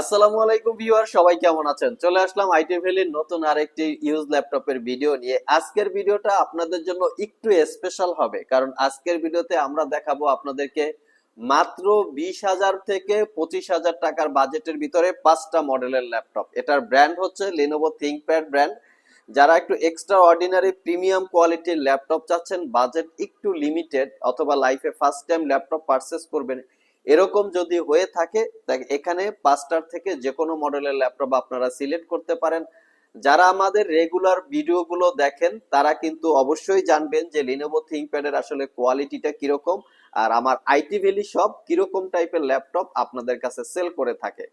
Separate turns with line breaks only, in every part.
আসসালামু আলাইকুম ভিউয়ার, সবাই কেমন আছেন? চলে আসলাম আইটি ভ্যালির নতুন আরেকটি ইউজ ল্যাপটপের ভিডিও নিয়ে। আজকের ভিডিওটা আপনাদের জন্য একটু স্পেশাল হবে, কারণ আজকের ভিডিওতে আমরা দেখাবো আপনাদেরকে মাত্র বিশ হাজার থেকে পঁচিশ হাজার টাকার বাজেটের ভিতরে পাঁচটা মডেলের ল্যাপটপ। এটার ব্র্যান্ড হচ্ছে লেনোভো থিঙ্কপ্যাড ব্র্যান্ড যারা একটু এক্সট্রা অর্ডিনারি প্রিমিয়াম কোয়ালিটির ল্যাপটপ চাচ্ছেন বাজেট একটু লিমিটেড অথবা লাইফে ফার্স্ট টাইম ল্যাপটপ পারচেস করবেন এরকম যদি হয়ে থাকে এখানে পাঁচটার থেকে যে কোনো মডেলের ল্যাপটপ আপনারা সিলেক্ট করতে পারেন। যারা আমাদের রেগুলার ভিডিওগুলো দেখেন, তারা কিন্তু অবশ্যই জানবেন যে লিনোভো থিঙ্কপ্যাডের আসলে কোয়ালিটিটা কীরকম আর আমার আইটি ভ্যালি সব কীরকম টাইপের ল্যাপটপ আপনাদের কাছে সেল করে থাকে।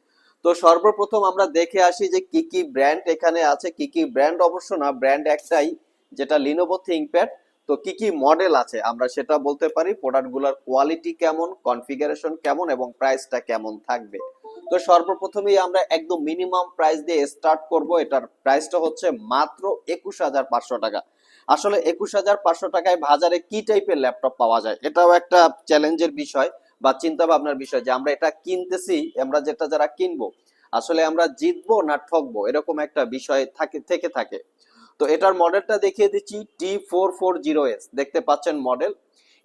তো সর্বপ্রথম আমরা দেখে আসি যে কি কি ব্র্যান্ড এখানে আছে, কি কি ব্র্যান্ড অবশ্য না ব্র্যান্ড একটাই, যেটা লিনোভো থিঙ্কপ্যাড তো কি কি মডেল আছে? আমরা সেটা বলতে পারি প্রোডাক্টগুলোর কোয়ালিটি কেমন কনফিগারেশন কেমন এবং প্রাইসটা কেমন থাকবে। তো সর্বপ্রথমেই আমরা একদম মিনিমাম প্রাইস দিয়ে স্টার্ট করব। এটার প্রাইসটা হচ্ছে মাত্র একুশ হাজার পাঁচশো টাকা। আসলে একুশ হাজার পাঁচশো টাকায় বাজারে কি টাইপের ল্যাপটপ পাওয়া যায়? এটাও একটা চ্যালেঞ্জের বিষয় বা চিন্তা ভাবনার বিষয় যে আমরা এটা কিনতেছি, আমরা যেটা যারা কিনবো, আসলে আমরা জিতবো না ঠকবো, এরকম একটা বিষয় থাকে, থেকে থাকে। তো এটার মডেলটা দেখিয়ে দিচ্ছি T four four zero S. দেখতে পাচ্ছেন মডেল।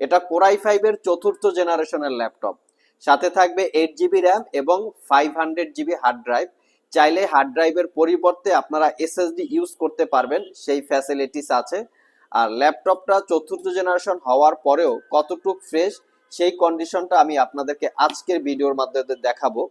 এটা কোরাই ফাইভ এর চতুর্থ জেনারেশনের ল্যাপটপ। সাথে থাকবে এইট জিবি র্যাম এবং five hundred GB hard drive. চাইলে হার্ড ড্রাইভের পরিবর্তে আপনারা এসএসডি ইউজ করতে পারবেন, সেই ফ্যাসিলিটিস আছে। আর ল্যাপটপটা চতুর্থ জেনারেশন হওয়ার পরেও কতটুক ফ্রেশ, সেই কন্ডিশনটা আমি আপনাদেরকে আজকের ভিডিওর মাধ্যমে দেখাবো।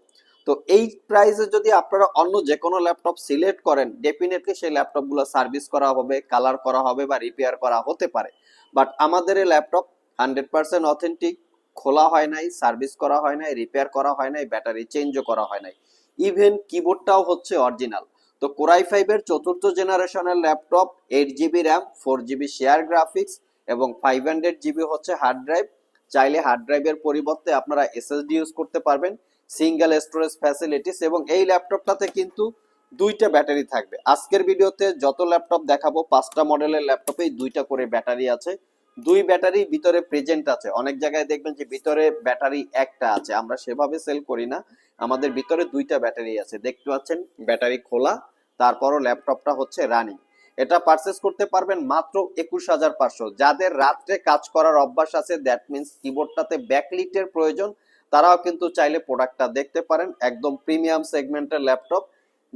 তো এই প্রাইসে যদি আপনারা অন্য যে কোনো ল্যাপটপ সিলেক্ট করেন ডেফিনেটলি সেই ল্যাপটপগুলো সার্ভিস করা হবে কালার করা হবে বা রিপেয়ার করা হতে পারে। বাট আমাদের এই ল্যাপটপ হান্ড্রেড পার্সেন্ট অথেন্টিক খোলা হয় নাই সার্ভিস করা হয় নাই রিপেয়ার করা হয় নাই ব্যাটারি চেঞ্জও করা হয় নাই। ইভেন কিবোর্ডটাও হচ্ছে অরিজিনাল তো কোরাই ফাইভের চতুর্থ জেনারেশনের laptop eight GB RAM four GB share graphics এবং ফাইভ হান্ড্রেড জিবি হচ্ছে হার্ড ড্রাইভ চাইলে হার্ড ড্রাইভের পরিবর্তে আপনারা এসএসডি ইউজ করতে পারবেন। সিঙ্গেল স্টোরেজ ফ্যাসিলিটিস এবং এই ল্যাপটপটাতে কিন্তু দুইটা ব্যাটারি থাকবে। আজকের ভিডিওতে যত ল্যাপটপ দেখাবো, পাঁচটা মডেলের ল্যাপটপেই দুইটা করে ব্যাটারি আছে। দুই ব্যাটারি ভিতরে প্রেজেন্ট আছে। অনেক জায়গায় দেখবেন যে ভিতরে ব্যাটারি একটা আছে। আমরা সেভাবে সেল করি না। আমাদের ভিতরে দুইটা ব্যাটারি আছে। দেখতে পাচ্ছেন, ব্যাটারি খোলা, তারপরও ল্যাপটপটা হচ্ছে রানিং এটা পারচেস করতে পারবেন মাত্র একুশ হাজার পাঁচশো। যাদের রাত্রে কাজ করার অভ্যাস আছে দ্যাট মিনস কিবোর্ডটাতে ব্যাকলিটের প্রয়োজন। তারাও কিন্তু চাইলে প্রোডাক্টটা দেখতে পারেন, একদম প্রিমিয়াম সেগমেন্টের ল্যাপটপ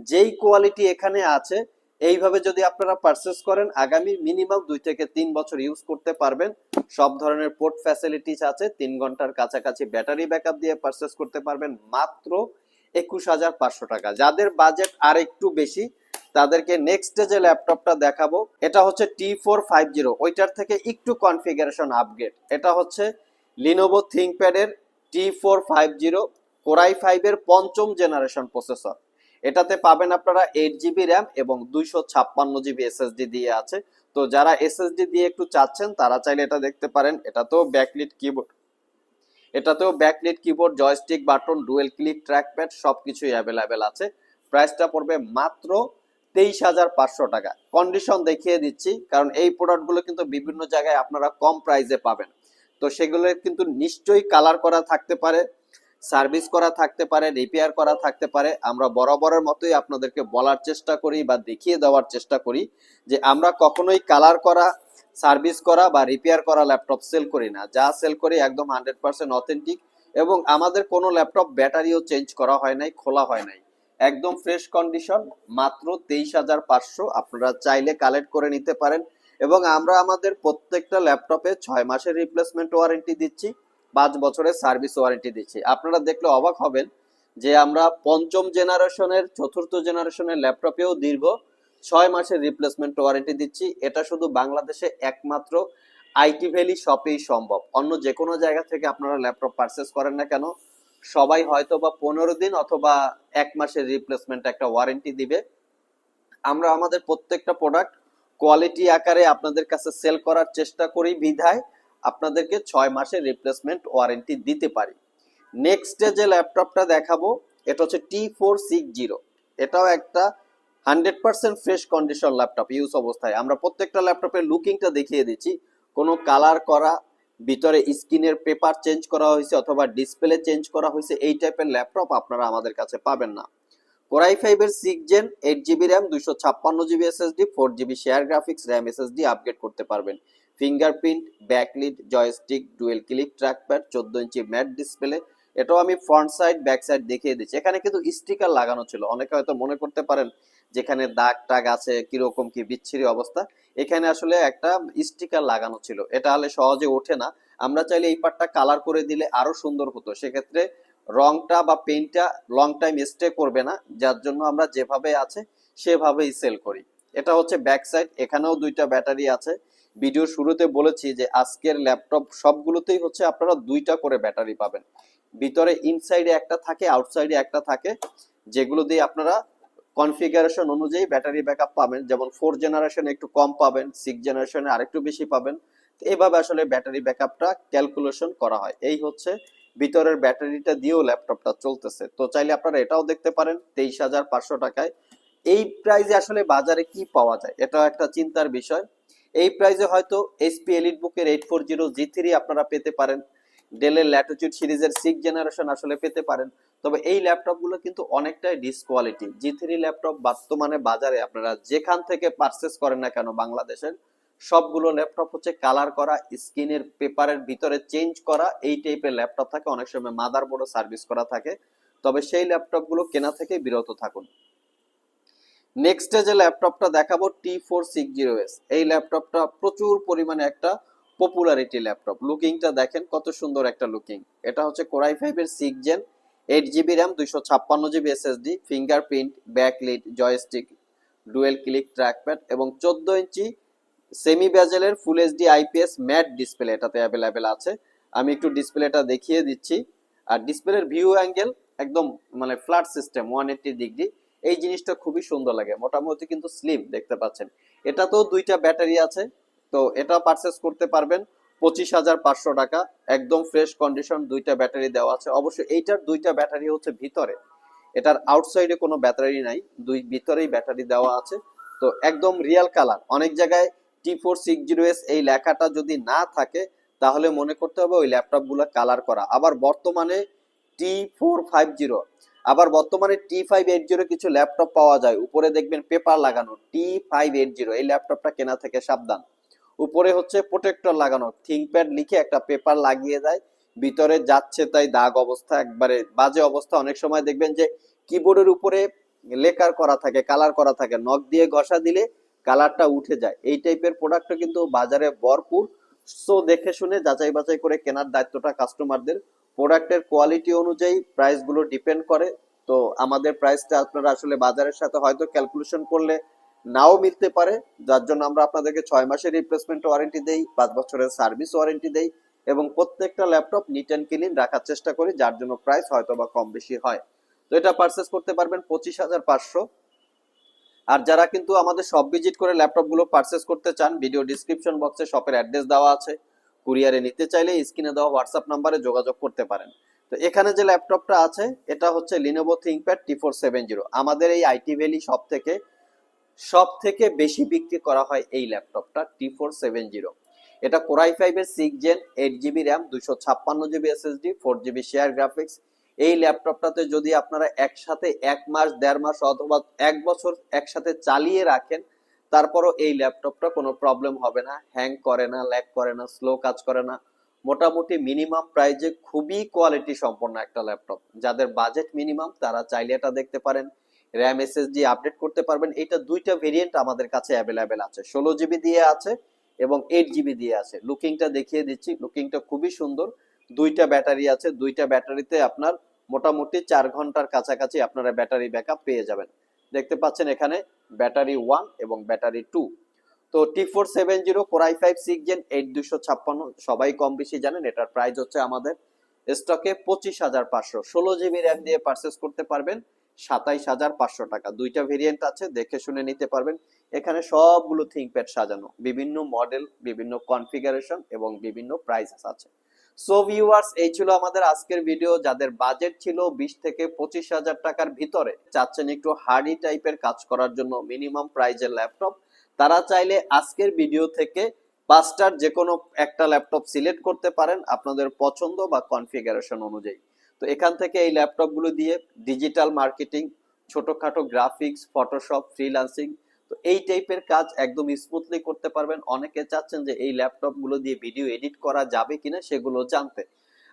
যেই কোয়ালিটি এখানে আছে, এইভাবে যদি আপনারা পারচেস করেন, আগামী মিনিমাম দুই থেকে তিন বছর ইউজ করতে পারবেন। সব ধরনের পোর্ট ফ্যাসিলিটিস আছে, তিন ঘণ্টার কাছাকাছি ব্যাটারি ব্যাকআপ দিয়ে পারচেস করতে পারবেন মাত্র একুশ হাজার পাঁচশো টাকা। যাদের বাজেট আর একটু বেশি, তাদেরকে নেক্সট যে ল্যাপটপটা দেখাবো, এটা হচ্ছে টি ফোর ফাইভ জিরো ওইটার থেকে একটু কনফিগারেশন আপগ্রেড এটা হচ্ছে লিনোভো থিঙ্কপ্যাডের টি ফোর পঞ্চম জেনারেশন প্রসেসর এটাতে পাবেন আপনারা এইট জিবি র্যাম এবং দুইশো ছাপ্পান্ন জিবি এসএসডি দিয়ে আছে। তো যারা এসএসডি দিয়ে একটু চাচ্ছেন, তারা চাইলে এটা দেখতে পারেন। এটাতেও ব্যাকলিট কিবোর্ড এটাতেও backlit keyboard joystick button dual click trackpad সবকিছুই অ্যাভেলেবেল আছে। প্রাইসটা পড়বে মাত্র তেইশ হাজার পাঁচশো টাকা। কন্ডিশন দেখিয়ে দিচ্ছি, কারণ এই প্রোডাক্টগুলো কিন্তু বিভিন্ন জায়গায় আপনারা কম প্রাইসে পাবেন। তো সেগুলো কিন্তু নিশ্চয়ই কালার করা থাকতে পারে সার্ভিস করা থাকতে পারে রিপেয়ার করা থাকতে পারে। আমরা বরাবরের মতোই আপনাদেরকে বলার চেষ্টা করি বা দেখিয়ে দেওয়ার চেষ্টা করি যে আমরা কখনোই কালার করা সার্ভিস করা বা রিপেয়ার করা ল্যাপটপ সেল করি না। যা সেল করি একদম হান্ড্রেড পার্সেন্ট অথেন্টিক এবং আমাদের কোনো ল্যাপটপ ব্যাটারিও চেঞ্জ করা হয় নাই, খোলা হয় নাই। একদম ফ্রেশ কন্ডিশন মাত্র তেইশ হাজার পাঁচশো। আপনারা চাইলে কালেক্ট করে নিতে পারেন। এবং আমরা আমাদের প্রত্যেকটা ল্যাপটপে ছয় মাসের রিপ্লেসমেন্ট ওয়ারেন্টি দিচ্ছি, পাঁচ বছরের সার্ভিস ওয়ারেন্টি দিচ্ছি। আপনারা দেখলে অবাক হবেন যে আমরা পঞ্চম জেনারেশনের চতুর্থ জেনারেশনের ল্যাপটপেও দীর্ঘ ছয় মাসের রিপ্লেসমেন্ট ওয়ারেন্টি দিচ্ছি। এটা শুধু বাংলাদেশে একমাত্র আইটি ভ্যালি শপেই সম্ভব। অন্য যে কোনো জায়গা থেকে আপনারা ল্যাপটপ পারচেস করেন না কেন, সবাই হয়তো বা পনেরো দিন অথবা এক মাসের রিপ্লেসমেন্ট একটা ওয়ারেন্টি দিবে। আমরা আমাদের প্রত্যেকটা প্রোডাক্ট কোয়ালিটি আকারে আপনাদের কাছে সেল করার চেষ্টা করি বিধায় আপনাদেরকে ছয় মাসের রিপ্লেসমেন্ট ওয়ারেন্টি দিতে পারি। নেক্সটে যে ল্যাপটপটা দেখাবো, এটা হচ্ছে টি ফোর সিক্স জিরো এটাও একটা hundred percent fresh condition laptop use অবস্থায়। আমরা প্রত্যেকটা ল্যাপটপের লুকিংটা দেখিয়ে দিচ্ছি। কোনো কালার করা, ভিতরে স্ক্রিনের পেপার চেঞ্জ করা হয়েছে অথবা ডিসপ্লে চেঞ্জ করা হয়েছে, এই টাইপের ল্যাপটপ আপনারা আমাদের কাছে পাবেন না। কোরাই ফাইভের six gen eight GB RAM দুইশো ছাপ্পান্ন GB SSD four GB share graphics RAM SSD upgrade করতে পারবেন। Fingerprint backlit joystick dual click trackpad চোদ্দ ইঞ্চি ম্যাট ডিসপ্লে এটাও আমি ফ্রন্ট সাইড ব্যাক সাইড দেখিয়ে দিচ্ছি। এখানে কিন্তু স্টিকার লাগানো ছিল। অনেকে হয়তো মনে করতে পারেন যেখানে দাগ টাগ আছে, কীরকম কি বিচ্ছিরি অবস্থা। এখানে আসলে একটা স্টিকার লাগানো ছিল। এটা হলে সহজে ওঠে না। আমরা চাইলে এই পার্টটা কালার করে দিলে আরও সুন্দর হতো। সেক্ষেত্রে রংটা বা পেইন্টটা লং টাইম স্টে করবে না, যার জন্য আমরা যেভাবে আছে সেভাবেই সেল করি। এটা হচ্ছে ব্যাক সাইড এখানেও দুইটা ব্যাটারি আছে। ভিডিও শুরুতে বলেছি যে আজকের ল্যাপটপ সবগুলোতেই হচ্ছে আপনারা দুইটা করে ব্যাটারি পাবেন। ভিতরে ইনসাইডে একটা থাকে আউটসাইডে একটা থাকে, যেগুলো দিয়ে আপনারা কনফিগারেশন অনুযায়ী ব্যাটারি ব্যাকআপ পাবেন। যেমন ফোর জেনারেশনে একটু কম পাবেন সিক্স জেনারেশনে আরেকটু বেশি পাবেন। তো এইভাবে আসলে ব্যাটারি ব্যাকআপটা ক্যালকুলেশন করা হয়। এই হচ্ছে ভিতরের ব্যাটারিটা দিয়েও ল্যাপটপটা চলতেছে। তো চাইলে আপনারা এটাও দেখতে পারেন, তেইশ হাজার পাঁচশো টাকায়। এই প্রাইজে আসলে বাজারে কি পাওয়া যায়, এটাও একটা চিন্তার বিষয়। এই প্রাইজে হয়তো এসপি এলিট বুকের eight four zero G three আপনারা পেতে পারেন। ডেলের ল্যাটিটিউড সিরিজের সিক্স জেনারেশন আসলে পেতে পারেন। তবে এই ল্যাপটপগুলো কিন্তু অনেকটাই ডিসকোয়ালিটি জি থ্রি ল্যাপটপ বর্তমানে বাজারে আপনারা যেখান থেকে পারচেস করেন না কেন বাংলাদেশের সবগুলো ল্যাপটপ হচ্ছে কালার করা, স্ক্রিনের পেপারের ভিতরে চেঞ্জ করা, এই টাইপের ল্যাপটপ থাকে। অনেক সময় মাদার বোর্ডও সার্ভিস করা থাকে। তবে সেই ল্যাপটপগুলো কেনা থেকে বিরত থাকুন। নেক্সটে যে ল্যাপটপটা দেখাবো T four six zero S এই ল্যাপটপটা প্রচুর পরিমাণে একটা পপুলারিটি ল্যাপটপ। লুকিংটা দেখেন, কত সুন্দর একটা লুকিং। এটা হচ্ছে কোরাই ফাইভের six gen eight GB RAM দুইশো ছাপ্পান্ন GB SSD fingerprint backlit joystick dual click trackpad এবং চোদ্দ inch semi ব্যাজেলের full HD IPS matte display এটাতে অ্যাভেলেবেল আছে। আমি একটু ডিসপ্লেটা দেখিয়ে দিচ্ছি। আর ডিসপ্লের ভিউ অ্যাঙ্গেল একদম মানে flat system one eighty degree এই জিনিসটা খুবই সুন্দর লাগে। মোটামুটি কিন্তু স্লিম দেখতে পাচ্ছেন। এটাতেও দুইটা ব্যাটারি আছে। তো এটা পারচেস করতে পারবেন পঁচিশ হাজার পাঁচশো টাকা। একদম ফ্রেশ কন্ডিশন দুইটা ব্যাটারি দেওয়া আছে। অবশ্যই এইটার দুইটা ব্যাটারি হচ্ছে ভিতরে। এটার আউটসাইডে কোনো ব্যাটারি নাই। দুই ভিতরেই ব্যাটারি দেওয়া আছে। তো একদম রিয়েল কালার অনেক জায়গায় T four six zero S এই লেখাটা যদি না থাকে, তাহলে মনে করতে হবে ওই ল্যাপটপগুলো কালার করা। আবার বর্তমানে টি ফোর ফাইভ জিরো আবার বর্তমানে টি ফাইভ এইট জিরো কিছু ল্যাপটপ পাওয়া যায়। উপরে দেখবেন পেপার লাগানো টি ফাইভ এইট জিরো এই ল্যাপটপটা কেনা থেকে সাবধান। উপরে হচ্ছে প্রোটেক্টর লাগানো থিঙ্কপ্যাড লিখে একটা পেপার লাগিয়ে দেয়, ভিতরে যাচ্ছে তাই দাগ অবস্থা, একবারে বাজে অবস্থা। অনেক সময় দেখবেন যে কিবোর্ডের উপরে লেকার করা থাকে কালার করা থাকে নখ দিয়ে ঘষা দিলে কালারটা উঠে যায়। এই টাইপের প্রোডাক্টও কিন্তু বাজারে ভরপুর। সো দেখে শুনে যাচাই বাছাই করে কেনার দায়িত্বটা কাস্টমারদের প্রোডাক্টের কোয়ালিটি অনুযায়ী প্রাইসগুলো ডিপেন্ড করে। তো, আমাদের প্রাইসটা আপনারা আসলে বাজারের সাথে হয়তো ক্যালকুলেশন করলে নাও মিলতে পারে। যার জন্য আমরা আপনাদেরকে ছয় মাসের রিপ্লেসমেন্ট ওয়ারেন্টি দেই, পাঁচ বছরের সার্ভিস ওয়ারেন্টি দেই এবং প্রত্যেকটা ল্যাপটপ নিট অ্যান্ড ক্লিন রাখার চেষ্টা করি, যার জন্য প্রাইস হয়তো বা কম বেশি হয়। তো, এটা পারচেস করতে পারবেন পঁচিশ হাজার পাঁচশো। আর যারা কিন্তু আমাদের সব ভিজিট করে ল্যাপটপগুলো পারচেস করতে চান ভিডিও ডিসক্রিপশন বক্সে শপের অ্যাড্রেস দেওয়া আছে। কুরিয়ারে নিতে চাইলে স্ক্রিনে দেওয়া হোয়াটসঅ্যাপ নাম্বারে যোগাযোগ করতে পারেন। তো এখানে যে ল্যাপটপটা আছে, এটা হচ্ছে Lenovo ThinkPad T four seven zero আমাদের এই আইটি ভ্যালি সব থেকে সব থেকে বেশি বিক্রি করা হয় এই ল্যাপটপটা টি ফোর সেভেন জিরো এটা কোরাই ফাইভের six gen eight GB RAM দুশো ছাপ্পান্ন GB SSD four GB share graphics এই ল্যাপটপটাতে যদি আপনারা একসাথে এক মাস, দেড় মাস অথবা এক বছর একসাথে চালিয়ে রাখেন, তারপরও এই ল্যাপটপটা কোনো প্রবলেম হবে না। হ্যাং করে না ল্যাগ করে না স্লো কাজ করে না। মোটামুটি মিনিমাম প্রাইজে খুবই কোয়ালিটি সম্পন্ন একটা ল্যাপটপ। যাদের বাজেট মিনিমাম তারা চাইলে এটা দেখতে পারেন। র্যাম এসএসডি আপডেট করতে পারবেন। এটা দুইটা ভেরিয়েন্ট আমাদের কাছে অ্যাভেলেবেল আছে। ষোলো জিবি দিয়ে আছে এবং এইট জিবি দিয়ে আছে। লুকিংটা দেখিয়ে দিচ্ছি। লুকিংটা খুবই সুন্দর। দুইটা ব্যাটারি আছে, দুইটা ব্যাটারিতে আপনার মোটামুটি চার ঘণ্টার কাছাকাছি আপনারা ব্যাটারি ব্যাকআপ পেয়ে যাবেন। দেখতে পাচ্ছেন এখানে ব্যাটারি ওয়ান এবং ব্যাটারি টু। তো T four seven zero core i five, six gen, eight দুশো ছাপ্পান্ন, সবাই কম বেশি জানেন, এটার প্রাইস হচ্ছে আমাদের স্টকে পঁচিশ হাজার পাঁচশো। ষোলো জিবি র্যাম দিয়ে পারচেস করতে পারবেন, সাতাইশ হাজার পাঁচশো টাকা। দুইটা ভেরিয়েন্ট আছে, দেখে শুনে নিতে পারবেন। এখানে সবগুলো থিঙ্কপ্যাড সাজানো। বিভিন্ন মডেল বিভিন্ন কনফিগারেশন এবং বিভিন্ন প্রাইসেস আছে। সো ভিউয়ার্স এই ছিল আমাদের আজকের ভিডিও যাদের বাজেট ছিল বিশ থেকে পঁচিশ হাজার টাকার ভিতরে, চাচ্ছেন একটু হার্ডি টাইপের কাজ করার জন্য মিনিমাম প্রাইজের ল্যাপটপ তারা চাইলে আজকের ভিডিও থেকে পাঁচটার যে কোনো একটা ল্যাপটপ সিলেক্ট করতে পারেন আপনাদের পছন্দ বা কনফিগারেশন অনুযায়ী। তো এখান থেকে এই ল্যাপটপগুলো দিয়ে ডিজিটাল মার্কেটিং ছোটখাটো গ্রাফিক্স ফটোশপ ফ্রিল্যান্সিং তো এই টাইপের কাজ একদম স্মুথলি করতে পারবেন। অনেকে চাচ্ছেন যে এই ল্যাপটপগুলো দিয়ে ভিডিও এডিট করা যাবে কিনা সেগুলো জানতে।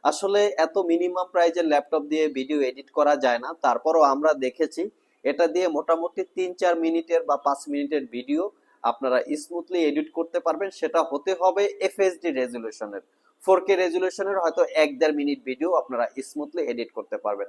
আসলে এত মিনিমাম প্রাইজের ল্যাপটপ দিয়ে ভিডিও এডিট করা যায় না। তারপরও আমরা দেখেছি, এটা দিয়ে মোটামুটি তিন চার মিনিটের বা পাঁচ মিনিটের ভিডিও আপনারা স্মুথলি এডিট করতে পারবেন। সেটা হতে হবে এফএসডি রেজুলেশনের ফোর কে রেজুলেশনের হয়তো এক দেড় মিনিট ভিডিও আপনারা স্মুথলি এডিট করতে পারবেন।